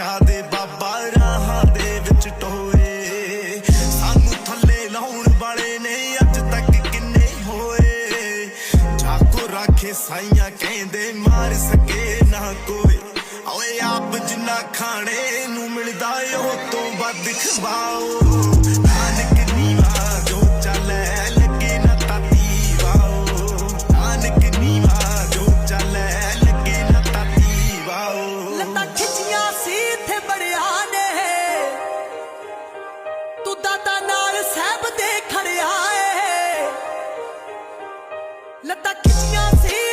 ਚਾਹ ਦੇ ਬਾਬਾ ਰਾਹਾਂ ਦੇ ਵਿੱਚ ਟੋਏ। ਸਾਨੂੰ ਥੱਲੇ ਲਾਉਣ ਵਾਲੇ ਨੇ ਅੱਜ ਤੱਕ ਕਿੰਨੇ ਹੋਏ। ਜਾਕੋ ਰਾਖੇ ਸਾਈਆਂ ਕਹਿੰਦੇ ਮਾਰ ਸਕੇ ਨਾ ਕੋਈ। ਓਏ ਆਪ ਜਿੰਨਾ ਖਾਣੇ ਨੂੰ ਮਿਲਦਾ ਉਹ ਤੋਂ ਵੱਧ ਖਵਾਓ। ਦਾਦਾ ਨਾਲ ਸਹਿਬ ਦੇ ਖੜਿਆ ਏ ਲੱਤਾਂ ਖਿੱਚੀਆਂ ਸੀ।